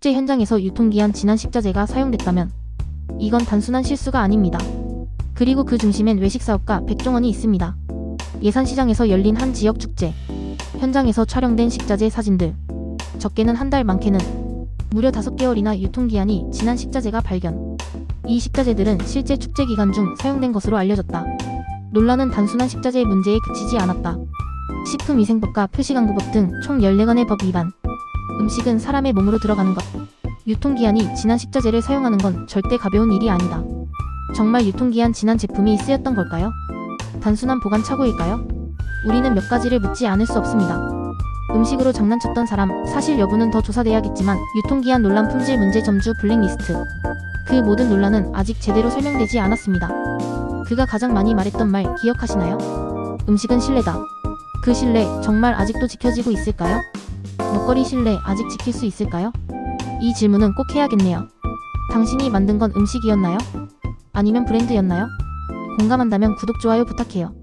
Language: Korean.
축제 현장에서 유통기한 지난 식자재가 사용됐다면 이건 단순한 실수가 아닙니다. 그리고 그 중심엔 외식사업가 백종원이 있습니다. 예산시장에서 열린 한 지역 축제. 현장에서 촬영된 식자재 사진들. 적게는 한 달 많게는 무려 5개월이나 유통기한이 지난 식자재가 발견. 이 식자재들은 실제 축제 기간 중 사용된 것으로 알려졌다. 논란은 단순한 식자재의 문제에 그치지 않았다. 식품위생법과 표시광고법 등 총 14건의 법 위반. 음식은 사람의 몸으로 들어가는 것. 유통기한이 지난 식자재를 사용하는 건 절대 가벼운 일이 아니다. 정말 유통기한 지난 제품이 쓰였던 걸까요? 단순한 보관 착오일까요? 우리는 몇 가지를 묻지 않을 수 없습니다. 음식으로 장난쳤던 사람, 사실 여부는 더 조사돼야겠지만 유통기한 논란 품질 문제 점주 블랙리스트. 그 모든 논란은 아직 제대로 설명되지 않았습니다. 그가 가장 많이 말했던 말 기억하시나요? 음식은 신뢰다. 그 신뢰 정말 아직도 지켜지고 있을까요? 먹거리 신뢰 아직 지킬 수 있을까요? 이 질문은 꼭 해야겠네요. 당신이 만든 건 음식이었나요? 아니면 브랜드였나요? 공감한다면 구독, 좋아요 부탁해요.